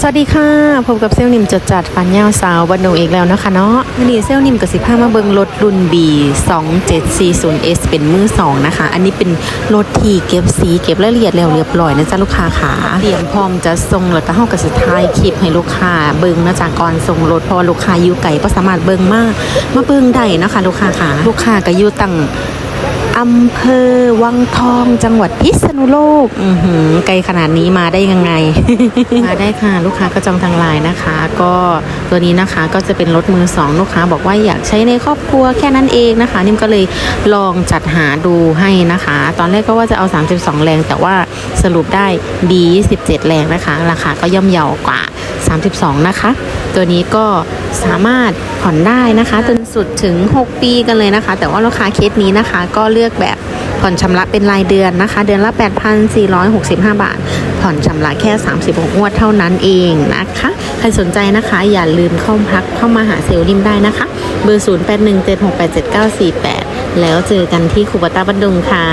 สวัสดีค่ะพบกับเซลลนิมจดจัดฟันยาวสาวบันดงอีกแล้วนะคะเนาะวันนี้เซลลนิมกับสิผ้ามาเบิงรถรุ่น B 2740S เป็นมือสองนะคะ อันนี้เป็นรถที่เก็บสีเก็บรายละเอียดแล้วเรียบร้อยนะจ๊ะลูกค้าขาเตรียมพร้อมจะส่งแล้วก็เฮากับสุดท้ายคลิปให้ลูกค้าเบิงนะจ๊ะก่อนส่งรถพราะว่าลูกค้าอยู่ไกลก็สามารถเบิงมากมาเบิงได้นะคะลูกค้าขาลูกค้าก็อยู่ตั้ง อำเภอวังทองจังหวัดพิษณุโลกอือหือไกลขนาดนี้มาได้ยังไง มาได้ค่ะ ลูกค้าก็จองทางไลน์นะคะ ก็ตัวนี้นะคะก็จะเป็นรถมือสองลูกค้าบอกว่าอยากใช้ในครอบครัวแค่นั้นเองนะคะ นิ่มก็เลยลองจัดหาดูให้นะคะ ตอนแรกก็ว่าจะเอา 32 แรง แต่ว่าสรุปได้ B 27 แรงนะคะ ราคาก็ย่อมเยาวกว่า 32 นะคะ ตัวนี้ก็สามารถผ่อนได้นะคะจนสุดถึง 6 ปีกันเลยนะคะ แต่ว่าราคาเคสนี้นะคะ ก็เลือกแบบผ่อนชำระเป็นรายเดือนนะคะ เดือนละ 8,465 บาท ผ่อนชำระแค่ 36งวดเท่านั้นเองนะคะ ใครสนใจนะคะ อย่าลืมเข้าพักเข้ามาหาเซลล์ริมได้นะคะ เบอร์ 0817687948 แล้วเจอกันที่คูบาต้าบันดุงค่ะ